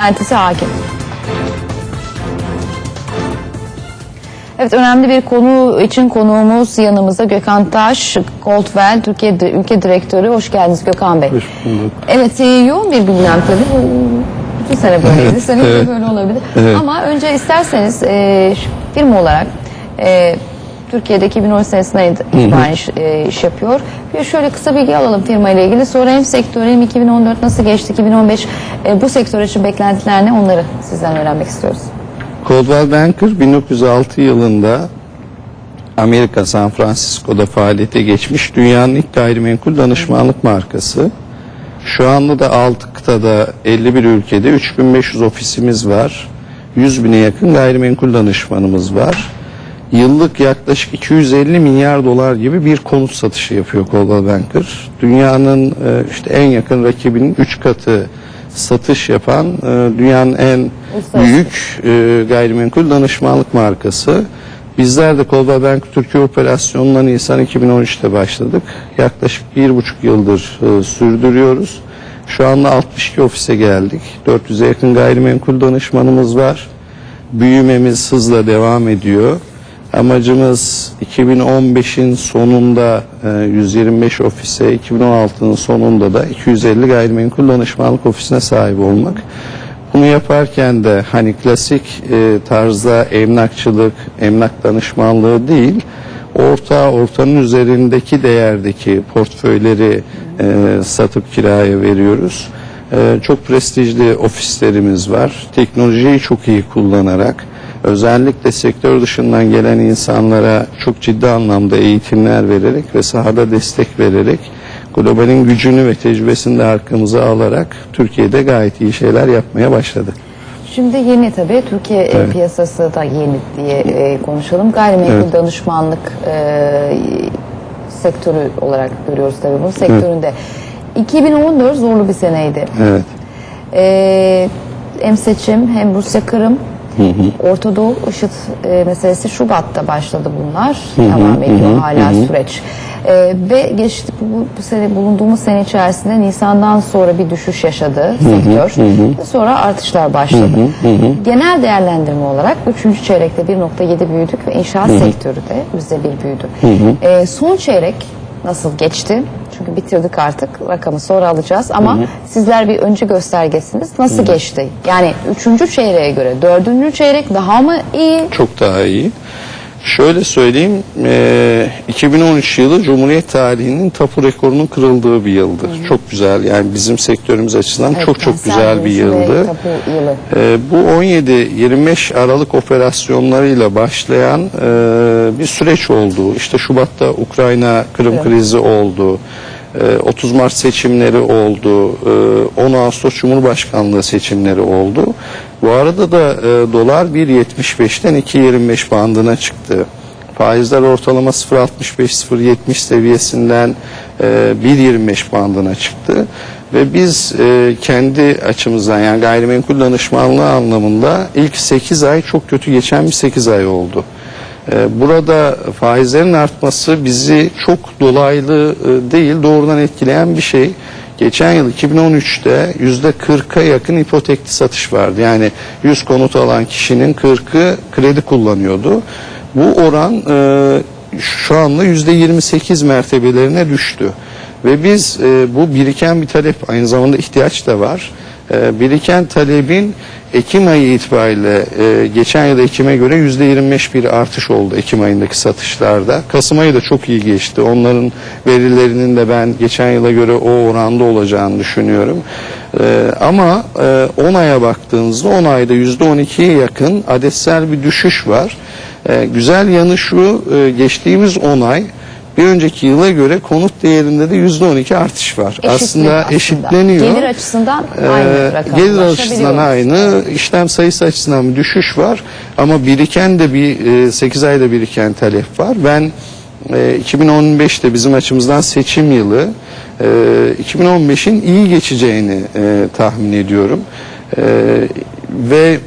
beklentisi hakim. Evet önemli bir konu için konuğumuz yanımızda Gökhan Taş, Goldwell Türkiye Ülke Direktörü. Hoş geldiniz Gökhan Bey. Hoş bulduk. Evet e, yoğun bir gündem tabii. Bu Bütün sene böyleydi. Sene Evet. böyle olabilir. Evet. Ama önce isterseniz e, firma olarak e, Türkiye'de 2013 senesinden itibaren iş, e, iş yapıyor. Bir şöyle kısa bilgi alalım firma ile ilgili. Sonra hem sektör hem 2014 nasıl geçti, 2015 e, bu sektör için beklentiler ne onları sizden öğrenmek istiyoruz. Coldwell Banker 1906 yılında Amerika San Francisco'da faaliyete geçmiş dünyanın ilk gayrimenkul danışmanlık markası. Şu anda da 6 kıtada 51 ülkede 3500 ofisimiz var. 100 bine yakın gayrimenkul danışmanımız var. Yıllık yaklaşık 250 milyar dolar gibi bir konut satışı yapıyor Coldwell Banker. Dünyanın e, işte en yakın rakibinin 3 katı satış yapan e, dünyanın en Uluslararası. büyük e, gayrimenkul danışmanlık markası. Bizler de Coldwell Bank Türkiye operasyonuna Nisan 2013'te başladık. Yaklaşık bir buçuk yıldır sürdürüyoruz. Şu anda 62 ofise geldik. 400'e yakın gayrimenkul danışmanımız var. Büyümemiz hızla devam ediyor. Amacımız 2015'in sonunda e, 125 ofise, 2016'nın sonunda da 250 gayrimenkul danışmanlık ofisine sahip olmak. Bunu yaparken de hani klasik e, tarzda emlakçılık, emlak danışmanlığı değil, orta, ortanın üzerindeki değerdeki portföyleri e, satıp kiraya veriyoruz. E, çok prestijli ofislerimiz var. Teknolojiyi çok iyi kullanarak, özellikle sektör dışından gelen insanlara çok ciddi anlamda eğitimler vererek ve sahada destek vererek globalin gücünü ve tecrübesini de arkamıza alarak Türkiye'de gayet iyi şeyler yapmaya başladık. Şimdi yeni tabii Türkiye e, Evet. piyasası da yeni diye e, konuşalım. Gayrimenkul Evet. danışmanlık e, sektörü olarak görüyoruz tabii bu sektöründe. 2014 zorlu bir seneydi. Evet. E, hem seçim hem Rusya Kırım Orta Doğu IŞİD e, meselesi Şubat'ta başladı bunlar. Devam ediyor hala süreç. E, ve geçti bu, bu sene bulunduğumuz sene içerisinde Nisan'dan sonra bir düşüş yaşadı sektör. Sonra artışlar başladı. Genel değerlendirme olarak 3. çeyrekte 1.7 büyüdük ve inşaat sektörü de %1 büyüdü. E, son çeyrek nasıl geçti? Bitirdik artık. Rakamı sonra alacağız ama sizler bir önce göstergesiniz. Nasıl geçti? Yani üçüncü çeyreğe göre dördüncü çeyrek daha mı iyi? Çok daha iyi. Şöyle söyleyeyim, eee, 2013 yılı Cumhuriyet tarihinin tapu rekorunun kırıldığı bir yıldı. Çok güzel yani bizim sektörümüz açısından Evet, çok çok güzel bir yıldı. yılı. Eee, bu 17-25 Aralık operasyonlarıyla başlayan eee, bir süreç oldu. İşte Şubat'ta Ukrayna Kırım Evet. krizi oldu. Eee, 30 Mart seçimleri oldu. Eee, 10 Ağustos Cumhurbaşkanlığı seçimleri oldu. Bu arada da eee, dolar 1.75'ten 2.25 bandına çıktı. Faizler ortalama 0.65-0.70 seviyesinden e, 1.25 bandına çıktı. Ve biz e, kendi açımızdan yani gayrimenkul danışmanlığı anlamında ilk 8 ay çok kötü geçen bir 8 ay oldu. E, Burada faizlerin artması bizi çok dolaylı e, değil doğrudan etkileyen bir şey. Geçen yıl 2013'te yüzde 40'a yakın ipotekli satış vardı. Yani 100 konut alan kişinin 40'ı kredi kullanıyordu. Bu oran e, şu anda yüzde 28 mertebelerine düştü. Ve biz e, bu biriken bir talep aynı zamanda ihtiyaç da var. E, biriken talebin Ekim ayı itibariyle e, geçen yıl Ekim'e göre yüzde 25 bir artış oldu Ekim ayındaki satışlarda. Kasım ayı da çok iyi geçti. Onların verilerinin de ben geçen yıla göre o oranda olacağını düşünüyorum. E, ama e, 10 aya baktığınızda 10 ayda yüzde 12'ye yakın adetsel bir düşüş var. E, güzel yanı şu e, geçtiğimiz 10 ay bir önceki yıla göre konut değerinde de yüzde 12 artış var. Eşitlik aslında, eşitleniyor. Gelir açısından Ee, aynı rakam. gelir açısından aynı, işlem sayısı açısından bir düşüş var ama biriken de bir 8 ayda biriken talep var. Ben e, 2015'te bizim açımızdan seçim yılı, e, 2015'in iyi geçeceğini e, tahmin ediyorum. E, ve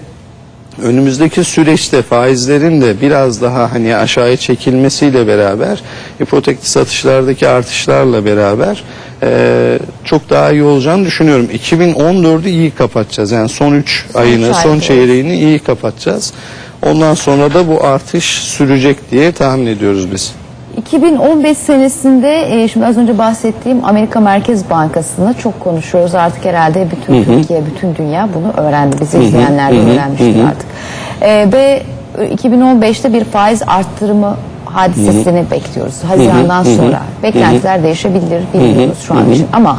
önümüzdeki süreçte faizlerin de biraz daha hani aşağıya çekilmesiyle beraber ipotekli satışlardaki artışlarla beraber e, çok daha iyi olacağını düşünüyorum. 2014'ü iyi kapatacağız. Yani son 3 ayını, üç ay, son çeyreğini iyi kapatacağız. Ondan sonra da bu artış sürecek diye tahmin ediyoruz biz. 2015 senesinde e, şimdi az önce bahsettiğim Amerika Merkez Bankası'nı çok konuşuyoruz. Artık herhalde bütün Türkiye, bütün dünya bunu öğrendi. Bizi izleyenler de öğrenmiştir artık. E, ve 2015'te bir faiz arttırımı hadisesini bekliyoruz. Hazirandan sonra. Beklentiler değişebilir bilmiyoruz şu an için ama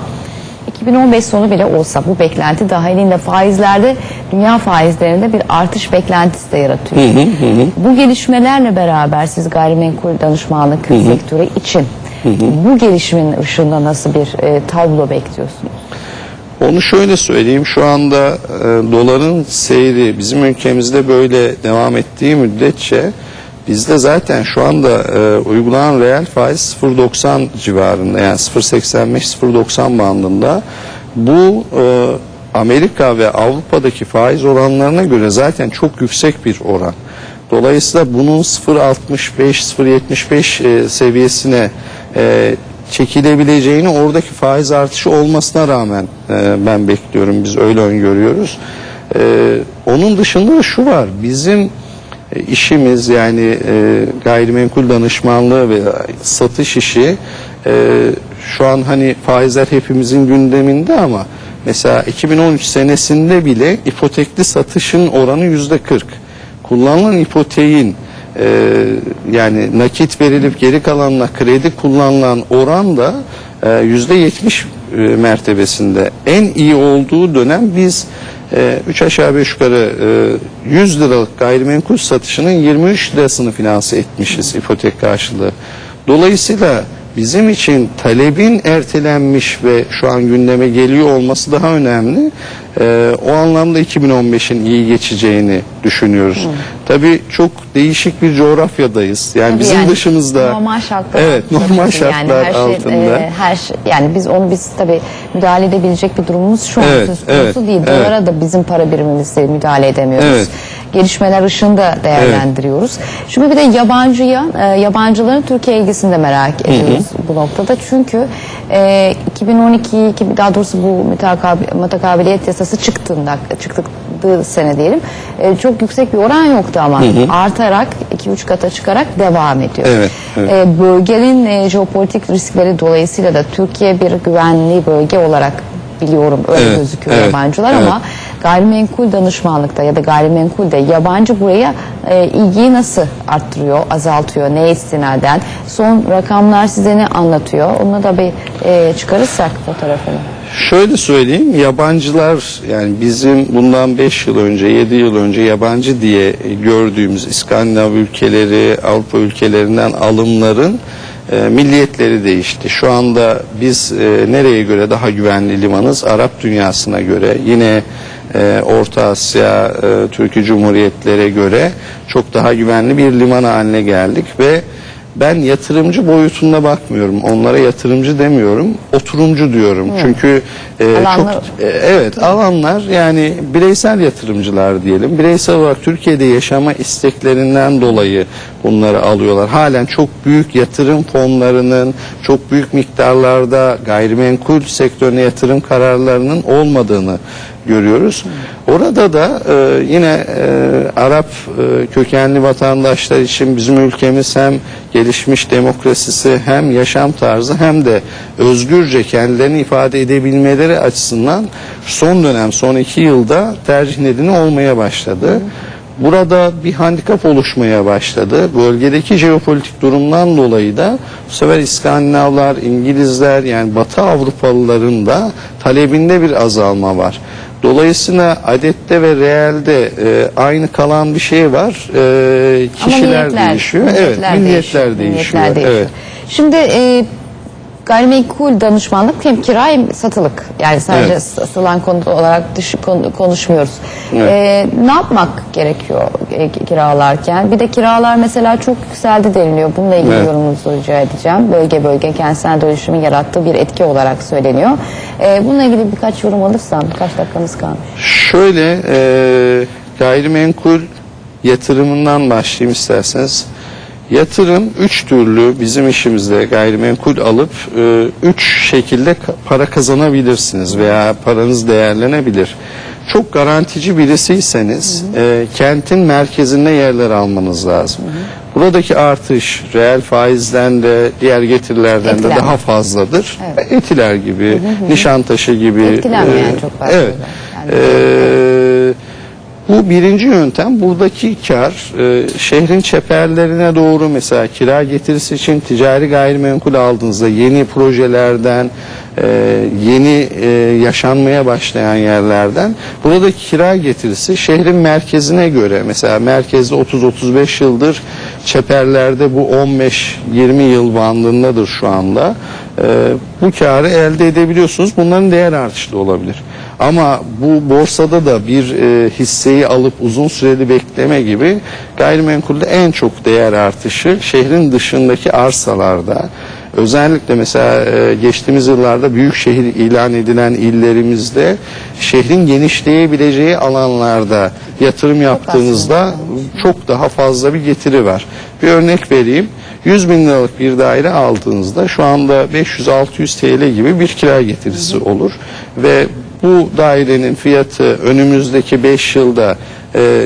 2015 sonu bile olsa bu beklenti dahilinde faizlerde dünya faizlerinde bir artış beklentisi de yaratıyor. Bu gelişmelerle beraber siz gayrimenkul danışmanlık sektörü için bu gelişmenin ışığında nasıl bir e, tablo bekliyorsunuz? Onu şöyle söyleyeyim şu anda e, doların seyri bizim ülkemizde böyle devam ettiği müddetçe bizde zaten şu anda e, uygulanan reel faiz 0.90 civarında yani 0.85-0.90 bandında bu e, Amerika ve Avrupa'daki faiz oranlarına göre zaten çok yüksek bir oran. Dolayısıyla bunun 0.65-0.75 e, seviyesine e, çekilebileceğini oradaki faiz artışı olmasına rağmen e, ben bekliyorum. Biz öyle öngörüyoruz. E, onun dışında da şu var. Bizim işimiz yani e, gayrimenkul danışmanlığı ve satış işi e, şu an hani faizler hepimizin gündeminde ama mesela 2013 senesinde bile ipotekli satışın oranı yüzde 40. Kullanılan ipoteğin e, yani nakit verilip geri kalanla kredi kullanılan oran da e, yüzde 70 e, mertebesinde. En iyi olduğu dönem biz 3 aşağı 5 yukarı e, 100 liralık gayrimenkul satışının 23 lirasını finanse etmişiz ipotek karşılığı. Dolayısıyla bizim için talebin ertelenmiş ve şu an gündeme geliyor olması daha önemli. E, o anlamda 2015'in iyi geçeceğini düşünüyoruz. Tabii çok değişik bir coğrafyadayız. Yani Tabii bizim yani dışımızda normal şartlar Evet, normal şartlar her şey, altında. e, her şey, yani biz onu biz tabii müdahale edebilecek bir durumumuz şu an Evet, söz konusu evet, değil. evet. Dolara da bizim para birimimizle müdahale edemiyoruz. Evet. Gelişmeler ışığında değerlendiriyoruz. Şimdi bir de yabancıya, e, yabancıların Türkiye ilgisini de merak ediyoruz bu noktada. Çünkü e, 2012, iki- daha doğrusu bu mutakabiliyet yasası çıktığında, çıktığı sene diyelim, e, çok yüksek bir oran yoktu ama artarak 2-3 kata çıkarak devam ediyor. Evet, evet. E, bölgenin e, jeopolitik riskleri dolayısıyla da Türkiye bir güvenli bölge olarak biliyorum öyle Evet, gözüküyor evet, yabancılar evet. ama gayrimenkul danışmanlıkta ya da gayrimenkulde yabancı buraya e, ilgiyi nasıl arttırıyor, azaltıyor, neye istinaden? Son rakamlar size ne anlatıyor? Onu da bir e, çıkarırsak fotoğrafını. Şöyle söyleyeyim yabancılar yani bizim bundan 5 yıl önce 7 yıl önce yabancı diye gördüğümüz İskandinav ülkeleri Avrupa ülkelerinden alımların e, milliyetleri değişti. Şu anda biz e, nereye göre daha güvenli limanız? Arap dünyasına göre yine e, Orta Asya, e, Türkiye Cumhuriyetlere göre çok daha güvenli bir liman haline geldik ve ben yatırımcı boyutunda bakmıyorum. Onlara yatırımcı demiyorum, oturumcu diyorum. Çünkü e, Alanlar- çok e, evet alanlar yani bireysel yatırımcılar diyelim. Bireysel olarak Türkiye'de yaşama isteklerinden dolayı bunları alıyorlar. Halen çok büyük yatırım fonlarının çok büyük miktarlarda gayrimenkul sektörüne yatırım kararlarının olmadığını görüyoruz. Orada da e, yine e, Arap e, kökenli vatandaşlar için bizim ülkemiz hem gelişmiş demokrasisi hem yaşam tarzı hem de özgürce kendilerini ifade edebilmeleri açısından son dönem son iki yılda tercih nedeni olmaya başladı. Burada bir handikap oluşmaya başladı. Bölgedeki jeopolitik durumdan dolayı da bu sefer İskandinavlar, İngilizler yani Batı Avrupalıların da talebinde bir azalma var. Dolayısıyla adette ve reelde e, aynı kalan bir şey var. E, kişiler niyetler, değişiyor. evet, milliyetler değişiyor. Niyetler değişiyor. Evet. Şimdi e, gayrimenkul danışmanlık hem kira hem satılık. Yani sadece Evet. satılan konu olarak konu- konuşmuyoruz. Evet. E, ne yapmak gerekiyor e, kiralarken? Bir de kiralar mesela çok yükseldi deniliyor. Bununla ilgili Evet. yorumunuzu rica edeceğim. Bölge bölge kentsel dönüşümün yarattığı bir etki olarak söyleniyor. E, bununla ilgili birkaç yorum alırsam birkaç dakikamız kalmış. Şöyle e, gayrimenkul yatırımından başlayayım isterseniz. Yatırım üç türlü bizim işimizde gayrimenkul alıp e, üç şekilde para kazanabilirsiniz veya paranız değerlenebilir. Çok garantici birisiyseniz e, kentin merkezinde yerler almanız lazım. Buradaki artış reel faizden de diğer getirilerden Etkilenme. de daha fazladır. Etiler gibi, Nişantaşı gibi. Etkilenmeyen e, çok fazla Evet. yani. Ee, bu birinci yöntem. Buradaki kar e, şehrin çeperlerine doğru mesela kira getirisi için ticari gayrimenkul aldığınızda yeni projelerden e, yeni e, yaşanmaya başlayan yerlerden buradaki kira getirisi şehrin merkezine göre mesela merkezde 30-35 yıldır çeperlerde bu 15-20 yıl bandındadır şu anda. E, bu karı elde edebiliyorsunuz. Bunların değer artışı da olabilir. Ama bu borsada da bir e, hisseyi alıp uzun süreli bekleme gibi gayrimenkulde en çok değer artışı şehrin dışındaki arsalarda özellikle mesela e, geçtiğimiz yıllarda büyük şehir ilan edilen illerimizde şehrin genişleyebileceği alanlarda yatırım yaptığınızda çok daha fazla bir getiri var. Bir örnek vereyim. 100 bin liralık bir daire aldığınızda şu anda 500-600 TL gibi bir kira getirisi olur ve bu dairenin fiyatı önümüzdeki 5 yılda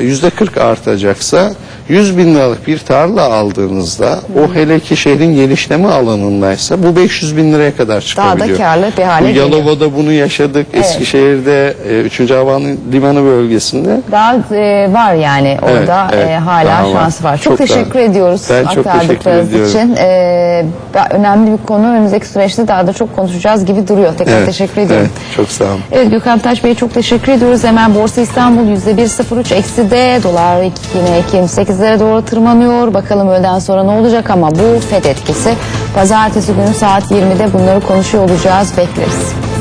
yüzde 40 artacaksa 100 bin liralık bir tarla aldığınızda o hele ki şehrin genişleme alanındaysa bu 500 bin liraya kadar Daha çıkabiliyor. da karlı bir hale bu geliyor. Yalova'da bunu yaşadık. Eskişehir'de e, 3. Havalimanı bölgesinde Daha e, var yani orada evet, e, hala daha var. şans var. Çok, Çok teşekkür daha- ediyoruz Ben çok aktardıklarınız ediyorum. için. E, önemli bir konu. Önümüzdeki süreçte daha da çok konuşacağız gibi duruyor. Tekrar Evet, teşekkür ediyorum. evet, çok sağ olun. Evet Gökhan Taş Bey'e çok teşekkür ediyoruz. Hemen Borsa İstanbul %1.03 eksi de dolar yine 2.28'lere doğru tırmanıyor. Bakalım öğleden sonra ne olacak ama bu FED etkisi. Pazartesi günü saat 20'de bunları konuşuyor olacağız. Bekleriz.